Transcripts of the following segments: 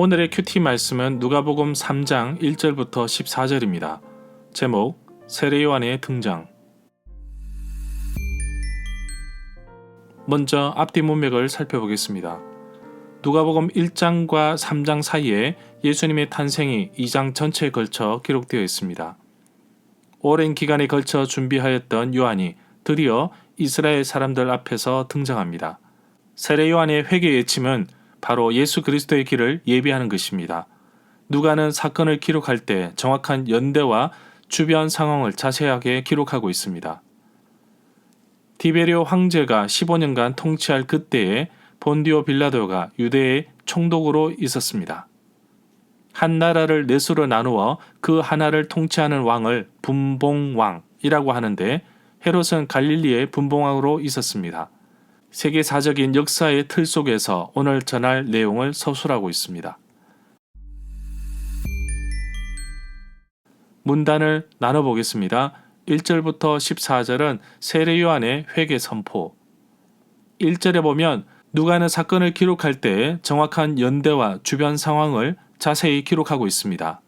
오늘의 큐티 말씀은 누가복음 3장 1절부터 14절입니다. 제목 세례요한의 등장 먼저 앞뒤 문맥을 살펴보겠습니다. 누가복음 1장과 3장 사이에 예수님의 탄생이 2장 전체에 걸쳐 기록되어 있습니다. 오랜 기간에 걸쳐 준비하였던 요한이 드디어 이스라엘 사람들 앞에서 등장합니다. 세례 요한의 회개 예침은 바로 예수 그리스도의 길을 예비하는 것입니다. 누가는 사건을 기록할 때 정확한 연대와 주변 상황을 자세하게 기록하고 있습니다. 디베리오 황제가 15년간 통치할 그때에 본디오 빌라도가 유대의 총독으로 있었습니다. 한 나라를 넷으로 나누어 그 하나를 통치하는 왕을 분봉왕이라고 하는데 헤롯은 갈릴리의 분봉왕으로 있었습니다. 세계사적인 역사의 틀 속에서 오늘 전할 내용을 서술하고 있습니다. 문단을 나눠보겠습니다. 1절부터 14절은 세례 요한의 회개 선포. 1절에 보면 누가는 사건을 기록할 때 정확한 연대와 주변 상황을 자세히 기록하고 있습니다.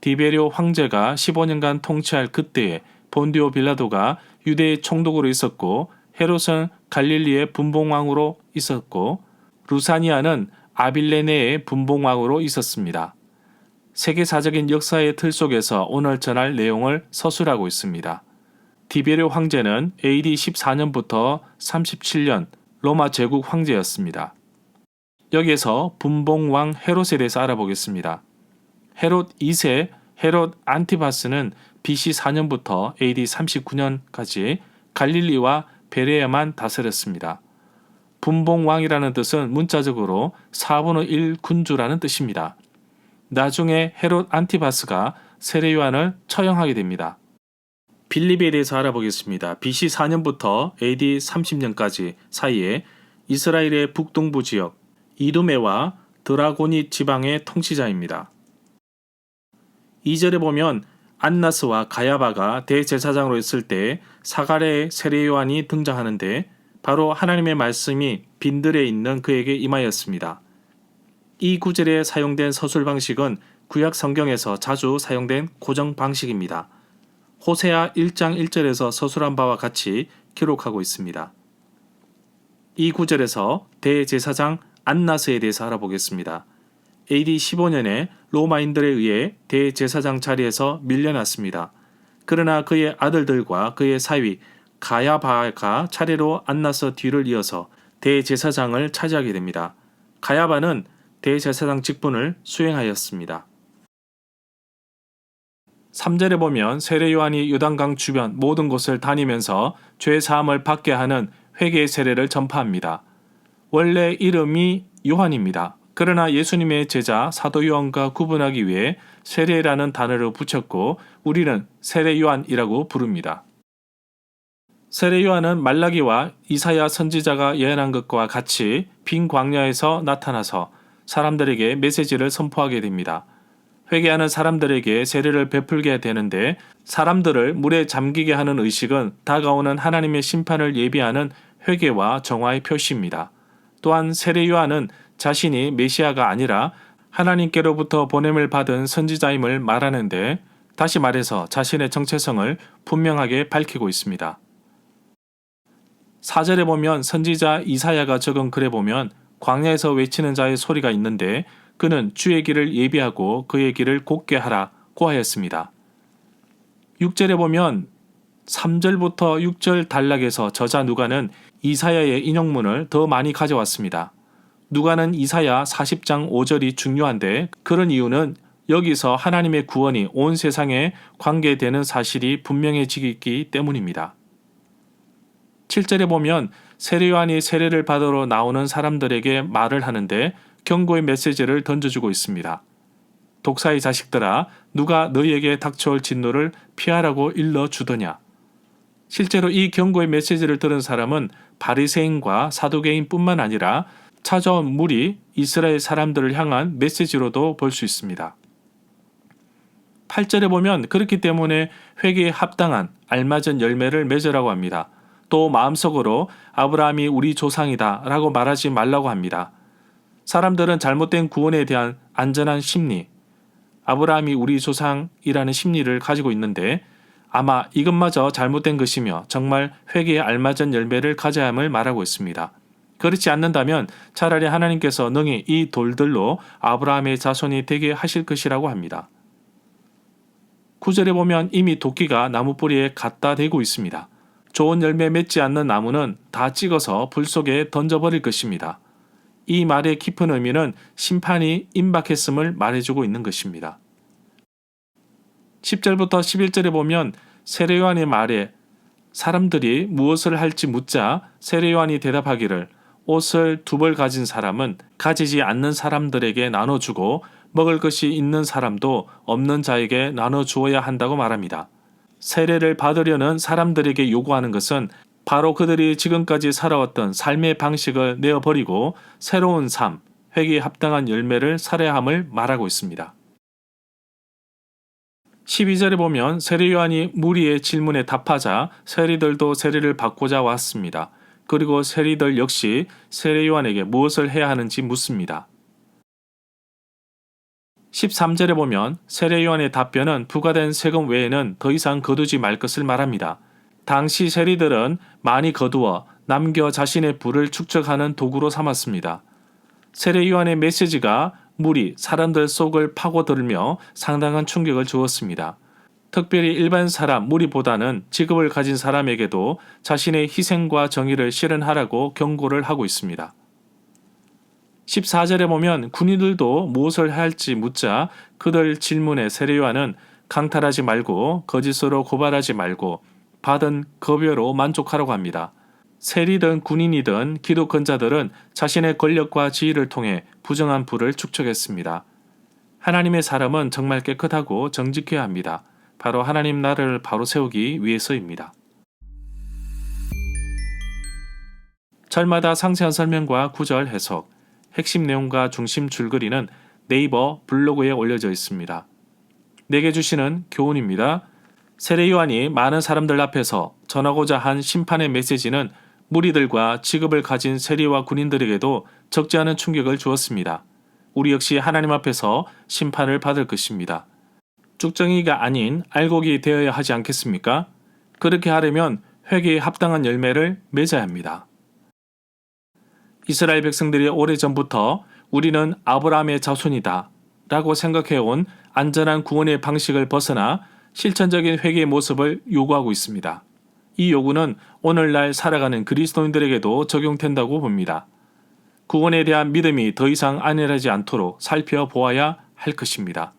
디베리오 황제가 15년간 통치할 그때에 본디오 빌라도가 유대의 총독으로 있었고 헤롯은 갈릴리의 분봉왕으로 있었고 루사니아는 아빌레네의 분봉왕으로 있었습니다. 세계사적인 역사의 틀 속에서 오늘 전할 내용을 서술하고 있습니다. 디베르 황제는 AD 14년부터 37년 로마 제국 황제였습니다. 여기에서 분봉왕 헤롯에 대해서 알아보겠습니다. 헤롯 2세 헤롯 안티바스는 BC 4년부터 AD 39년까지 갈릴리와 베레아만 다스렸습니다. 분봉왕이라는 뜻은 문자적으로 4분의 1 군주라는 뜻입니다. 나중에 헤롯 안티바스가 세례 요한을 처형하게 됩니다. 빌립에 대해서 알아보겠습니다. BC 4년부터 AD 30년까지 사이에 이스라엘의 북동부 지역 이두메와 드라고니 지방의 통치자입니다. 2절에 보면 안나스와 가야바가 대제사장으로 있을 때 사가랴의 세례 요한이 등장하는데 바로 하나님의 말씀이 빈들에 있는 그에게 임하였습니다. 이 구절에 사용된 서술 방식은 구약 성경에서 자주 사용된 고정 방식입니다. 호세아 1장 1절에서 서술한 바와 같이 기록하고 있습니다. 이 구절에서 대제사장 안나스에 대해서 알아보겠습니다. AD 15년에 로마인들에 의해 대제사장 자리에서 밀려났습니다. 그러나 그의 아들들과 그의 사위 가야바가 차례로 안나서 뒤를 이어서 대제사장을 차지하게 됩니다. 가야바는 대제사장 직분을 수행하였습니다. 3절에 보면 세례 요한이 요단강 주변 모든 곳을 다니면서 죄 사함을 받게 하는 회개의 세례를 전파합니다. 원래 이름이 요한입니다. 그러나 예수님의 제자 사도 요한과 구분하기 위해 세례라는 단어를 붙였고 우리는 세례 요한이라고 부릅니다. 세례 요한은 말라기와 이사야 선지자가 예언한 것과 같이 빈 광야에서 나타나서 사람들에게 메시지를 선포하게 됩니다. 회개하는 사람들에게 세례를 베풀게 되는데 사람들을 물에 잠기게 하는 의식은 다가오는 하나님의 심판을 예비하는 회개와 정화의 표시입니다. 또한 세례 요한은 자신이 메시아가 아니라 하나님께로부터 보냄을 받은 선지자임을 말하는데 다시 말해서 자신의 정체성을 분명하게 밝히고 있습니다. 사절에 보면 선지자 이사야가 적은 글에 보면 광야에서 외치는 자의 소리가 있는데 그는 주의 길을 예비하고 그의 길을 곧게 하라고 하였습니다. 6절에 보면 3절부터 6절 단락에서 저자 누가는 이사야의 인용문을 더 많이 가져왔습니다. 누가는 이사야 40장 5절이 중요한데 그런 이유는 여기서 하나님의 구원이 온 세상에 관계되는 사실이 분명해지기 때문입니다. 7절에 보면 세례요한이 세례를 받으러 나오는 사람들에게 말을 하는데 경고의 메시지를 던져주고 있습니다. 독사의 자식들아 누가 너희에게 닥쳐올 진노를 피하라고 일러 주더냐. 실제로 이 경고의 메시지를 들은 사람은 바리새인과 사도개인뿐만 아니라 찾아온 물이 이스라엘 사람들을 향한 메시지로도 볼 수 있습니다. 8절에 보면 그렇기 때문에 회개에 합당한 알맞은 열매를 맺으라고 합니다. 또 마음속으로 아브라함이 우리 조상이다 라고 말하지 말라고 합니다. 사람들은 잘못된 구원에 대한 안전한 심리, 아브라함이 우리 조상이라는 심리를 가지고 있는데 아마 이것마저 잘못된 것이며 정말 회개에 알맞은 열매를 가져야 함을 말하고 있습니다. 그렇지 않는다면 차라리 하나님께서 능히 이 돌들로 아브라함의 자손이 되게 하실 것이라고 합니다. 구절에 보면 이미 도끼가 나무 뿌리에 갖다 대고 있습니다. 좋은 열매 맺지 않는 나무는 다 찍어서 불 속에 던져버릴 것입니다. 이 말의 깊은 의미는 심판이 임박했음을 말해주고 있는 것입니다. 10절부터 11절에 보면 세례요한의 말에 사람들이 무엇을 할지 묻자 세례요한이 대답하기를 옷을 두 벌 가진 사람은 가지지 않는 사람들에게 나눠주고 먹을 것이 있는 사람도 없는 자에게 나눠주어야 한다고 말합니다. 세례를 받으려는 사람들에게 요구하는 것은 바로 그들이 지금까지 살아왔던 삶의 방식을 내어버리고 새로운 삶, 회개에 합당한 열매를 살해함을 말하고 있습니다. 12절에 보면 세례 요한이 무리의 질문에 답하자 세리들도 세례를 받고자 왔습니다. 그리고 세리들 역시 세례 요한에게 무엇을 해야 하는지 묻습니다. 13절에 보면 세례 요한의 답변은 부과된 세금 외에는 더 이상 거두지 말 것을 말합니다. 당시 세리들은 많이 거두어 남겨 자신의 부를 축적하는 도구로 삼았습니다. 세례 요한의 메시지가 물이 사람들 속을 파고들며 상당한 충격을 주었습니다. 특별히 일반 사람 무리보다는 직업을 가진 사람에게도 자신의 희생과 정의를 실현하라고 경고를 하고 있습니다. 14절에 보면 군인들도 무엇을 할지 묻자 그들 질문에 세례요한은 강탈하지 말고 거짓으로 고발하지 말고 받은 급여로 만족하라고 합니다. 세리든 군인이든 기독권자들은 자신의 권력과 지위를 통해 부정한 부를 축적했습니다. 하나님의 사람은 정말 깨끗하고 정직해야 합니다. 바로 하나님 나라를 바로 세우기 위해서입니다. 절마다 상세한 설명과 구절 해석, 핵심 내용과 중심 줄거리는 네이버 블로그에 올려져 있습니다. 내게 주시는 교훈입니다. 세례 요한이 많은 사람들 앞에서 전하고자 한 심판의 메시지는 무리들과 직업을 가진 세리와 군인들에게도 적지 않은 충격을 주었습니다. 우리 역시 하나님 앞에서 심판을 받을 것입니다. 쭉정이가 아닌 알곡이 되어야 하지 않겠습니까? 그렇게 하려면 회개에 합당한 열매를 맺어야 합니다. 이스라엘 백성들이 오래전부터 우리는 아브라함의 자손이다 라고 생각해온 안전한 구원의 방식을 벗어나 실천적인 회개의 모습을 요구하고 있습니다. 이 요구는 오늘날 살아가는 그리스도인들에게도 적용된다고 봅니다. 구원에 대한 믿음이 더 이상 안일하지 않도록 살펴보아야 할 것입니다.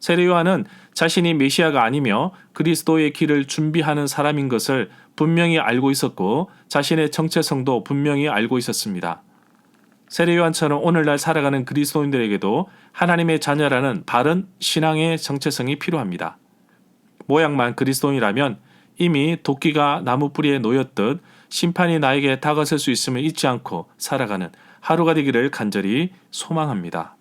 세례 요한은 자신이 메시아가 아니며 그리스도의 길을 준비하는 사람인 것을 분명히 알고 있었고 자신의 정체성도 분명히 알고 있었습니다. 세례 요한처럼 오늘날 살아가는 그리스도인들에게도 하나님의 자녀라는 바른 신앙의 정체성이 필요합니다. 모양만 그리스도인이라면 이미 도끼가 나무 뿌리에 놓였듯 심판이 나에게 다가설 수 있음을 잊지 않고 살아가는 하루가 되기를 간절히 소망합니다.